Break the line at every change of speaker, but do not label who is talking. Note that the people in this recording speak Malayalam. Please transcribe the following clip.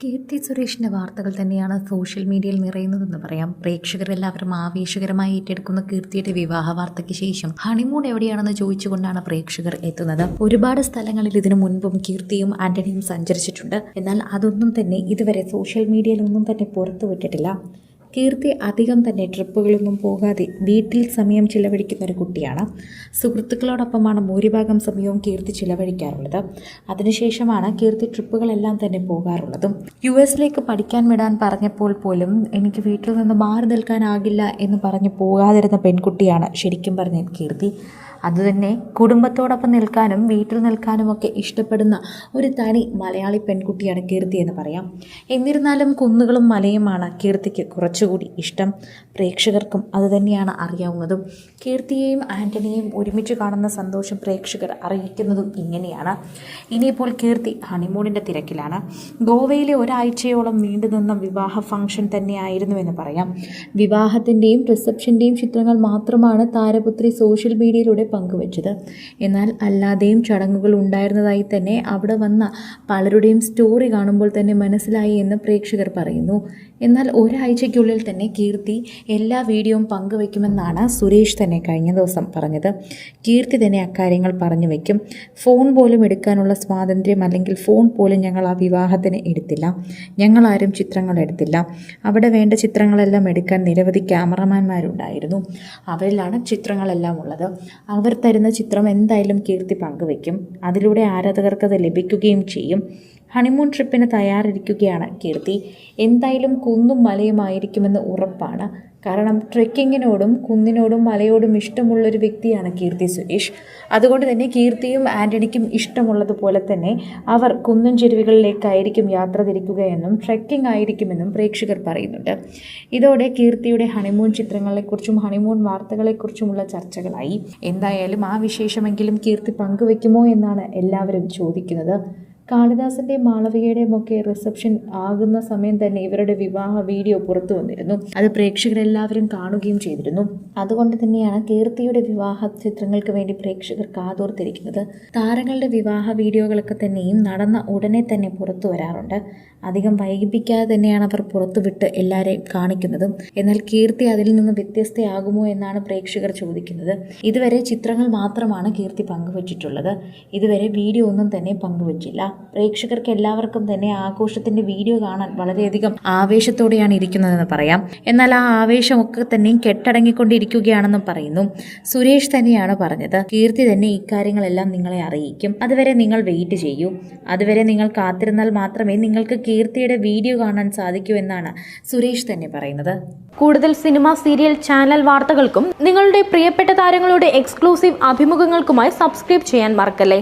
കീർത്തി സുരേഷിന്റെ വാർത്തകൾ തന്നെയാണ് സോഷ്യൽ മീഡിയയിൽ നിറയുന്നതെന്ന് പറയാം. പ്രേക്ഷകരെല്ലാവരും ആവേശകരമായി ഏറ്റെടുക്കുന്ന കീർത്തിയുടെ വിവാഹ വാർത്തയ്ക്ക് ശേഷം ഹണിമൂൺ എവിടെയാണെന്ന് ചോദിച്ചുകൊണ്ടാണ് പ്രേക്ഷകർ എത്തുന്നത്. ഒരുപാട് സ്ഥലങ്ങളിൽ ഇതിനു മുൻപും കീർത്തിയും ആന്റണിയും സഞ്ചരിച്ചിട്ടുണ്ട്. എന്നാൽ അതൊന്നും തന്നെ ഇതുവരെ സോഷ്യൽ മീഡിയയിൽ ഒന്നും തന്നെ പുറത്തുവിട്ടിട്ടില്ല. കീർത്തി അധികം തന്നെ ട്രിപ്പുകളൊന്നും പോകാതെ വീട്ടിൽ സമയം ചിലവഴിക്കുന്ന ഒരു കുട്ടിയാണ്. സുഹൃത്തുക്കളോടൊപ്പമാണ് ഭൂരിഭാഗം സമയവും കീർത്തി ചിലവഴിക്കാറുള്ളത്. അതിനുശേഷമാണ് കീർത്തി ട്രിപ്പുകളെല്ലാം തന്നെ പോകാറുള്ളതും. യു എസിലേക്ക് പഠിക്കാൻ വിടാൻ പറഞ്ഞപ്പോൾ പോലും എനിക്ക് വീട്ടിൽ നിന്ന് മാറി നിൽക്കാനാകില്ല എന്ന് പറഞ്ഞ് പോകാതിരുന്ന പെൺകുട്ടിയാണ് ശരിക്കും പറഞ്ഞ കീർത്തി. അതുതന്നെ കുടുംബത്തോടൊപ്പം നിൽക്കാനും വീട്ടിൽ നിൽക്കാനും ഒക്കെ ഇഷ്ടപ്പെടുന്ന ഒരു തനി മലയാളി പെൺകുട്ടിയാണ് കീർത്തി എന്ന് പറയാം. എന്നിരുന്നാലും കുന്നുകളും മലയുമാണ് കീർത്തിക്ക് കുറച്ചുകൂടി ഇഷ്ടം. പ്രേക്ഷകർക്കും അതുതന്നെയാണ് അറിയാവുന്നതും. കീർത്തിയെയും ആന്റണിയെയും ഒരുമിച്ച് കാണുന്ന സന്തോഷം പ്രേക്ഷകർ അറിയിക്കുന്നതും ഇങ്ങനെയാണ്. ഇനിയിപ്പോൾ കീർത്തി ഹണിമൂണിന്റെ തിരക്കിലാണ്. ഗോവയിലെ ഒരാഴ്ചയോളം നീണ്ടുനിന്ന വിവാഹ ഫംഗ്ഷൻ തന്നെയായിരുന്നു എന്ന് പറയാം. വിവാഹത്തിന്റെയും റിസപ്ഷന്റെയും ചിത്രങ്ങൾ മാത്രമാണ് താരപുത്രി സോഷ്യൽ മീഡിയയിലൂടെ പങ്കുവച്ചത്. എന്നാൽ അല്ലാതെയും ചടങ്ങുകൾ ഉണ്ടായിരുന്നതായി തന്നെ അവിടെ വന്ന പലരുടെയും സ്റ്റോറി കാണുമ്പോൾ തന്നെ മനസ്സിലായി എന്ന് പ്രേക്ഷകർ പറയുന്നു. എന്നാൽ ഒരാഴ്ചയ്ക്കുള്ളിൽ തന്നെ കീർത്തി എല്ലാ വീഡിയോയും പങ്കുവയ്ക്കുമെന്നാണ് സുരേഷ് തന്നെ കഴിഞ്ഞ ദിവസം പറഞ്ഞത്. കീർത്തി തന്നെ അക്കാര്യങ്ങൾ പറഞ്ഞു വയ്ക്കും ഫോൺ പോലും എടുക്കാനുള്ള സ്വാതന്ത്ര്യം അല്ലെങ്കിൽ ഫോൺ പോലും ഞങ്ങൾ ആ വിവാഹത്തിന് എടുത്തില്ല. ഞങ്ങളാരും ചിത്രങ്ങൾ എടുത്തില്ല. അവിടെ വേണ്ട ചിത്രങ്ങളെല്ലാം എടുക്കാൻ നിരവധി ക്യാമറമാൻമാരുണ്ടായിരുന്നു. അവരിലാണ് ചിത്രങ്ങളെല്ലാം ഉള്ളത്. അവർ തരുന്ന ചിത്രം എന്തായാലും കീർത്തി പങ്കുവെക്കും അതിലൂടെ ആരാധകർക്ക് അത് ലഭിക്കുകയും ചെയ്യും. ഹണിമൂൺ ട്രിപ്പിന് തയ്യാറെടുക്കുകയാണ് കീർത്തി. എന്തായാലും കുന്നും മലയുമായിരിക്കുമെന്ന് ഉറപ്പാണ്. കാരണം ട്രെക്കിങ്ങിനോടും കുന്നിനോടും മലയോടും ഇഷ്ടമുള്ളൊരു വ്യക്തിയാണ് കീർത്തി സുരേഷ്. അതുകൊണ്ട് തന്നെ കീർത്തിയും ആന്റണിക്കും ഇഷ്ടമുള്ളതുപോലെ തന്നെ അവർ കുന്നും ചെരുവുകളിലേക്കായിരിക്കും യാത്ര തിരിക്കുകയെന്നും ട്രെക്കിംഗ് ആയിരിക്കുമെന്നും പ്രേക്ഷകർ പറയുന്നുണ്ട്. ഇതോടെ കീർത്തിയുടെ ഹണിമൂൺ ചിത്രങ്ങളെക്കുറിച്ചും ഹണിമൂൺ വാർത്തകളെക്കുറിച്ചുമുള്ള ചർച്ചകളായി. എന്തായാലും ആ വിശേഷമെങ്കിലും കീർത്തി പങ്കുവെക്കുമോ എന്നാണ് എല്ലാവരും ചോദിക്കുന്നത്. കാളിദാസന്റെയും മാളവികയുടെയും ഒക്കെ റിസപ്ഷൻ ആകുന്ന സമയം തന്നെ ഇവരുടെ വിവാഹ വീഡിയോ പുറത്തു വന്നിരുന്നു. അത് പ്രേക്ഷകരെല്ലാവരും കാണുകയും ചെയ്തിരുന്നു. അതുകൊണ്ട് തന്നെയാണ് കീർത്തിയുടെ വിവാഹ ചിത്രങ്ങൾക്ക് വേണ്ടി പ്രേക്ഷകർ കാതോർത്തിരിക്കുന്നത്. താരങ്ങളുടെ വിവാഹ വീഡിയോകളൊക്കെ തന്നെയും നടന്ന ഉടനെ തന്നെ പുറത്തു വരാറുണ്ട്. അധികം വൈകിപ്പിക്കാതെ തന്നെയാണ് അവർ പുറത്തുവിട്ട് എല്ലാവരെയും കാണിക്കുന്നതും. എന്നാൽ കീർത്തി അതിൽ നിന്ന് വ്യത്യസ്തയാകുമോ എന്നാണ് പ്രേക്ഷകർ ചോദിക്കുന്നത്. ഇതുവരെ ചിത്രങ്ങൾ മാത്രമാണ് കീർത്തി പങ്കുവച്ചിട്ടുള്ളത്. ഇതുവരെ വീഡിയോ ഒന്നും തന്നെ പങ്കുവച്ചില്ല. പ്രേക്ഷകർക്ക് എല്ലാവർക്കും തന്നെ ആഘോഷത്തിന്റെ വീഡിയോ കാണാൻ വളരെയധികം ആവേശത്തോടെയാണ് ഇരിക്കുന്നതെന്ന് പറയാം. എന്നാൽ ആ ആവേശമൊക്കെ തന്നെയും കെട്ടടങ്ങിക്കൊണ്ടിരിക്കുകയാണെന്നും പറയുന്നു. സുരേഷ് തന്നെയാണ് പറഞ്ഞത്. കീർത്തി തന്നെ ഇക്കാര്യങ്ങളെല്ലാം നിങ്ങളെ അറിയിക്കും. അതുവരെ നിങ്ങൾ വെയിറ്റ് ചെയ്യൂ. അതുവരെ നിങ്ങൾ കാത്തിരുന്നാൽ മാത്രമേ നിങ്ങൾക്ക് കീർത്തിയുടെ വീഡിയോ കാണാൻ സാധിക്കുമെന്നാണ് സുരേഷ് തന്നെ പറയുന്നത്.
കൂടുതൽ സിനിമ സീരിയൽ ചാനൽ വാർത്തകൾക്കും നിങ്ങളുടെ പ്രിയപ്പെട്ട താരങ്ങളുടെ എക്സ്ക്ലൂസീവ് അഭിമുഖങ്ങൾക്കുമായി സബ്സ്ക്രൈബ് ചെയ്യാൻ മറക്കല്ലേ?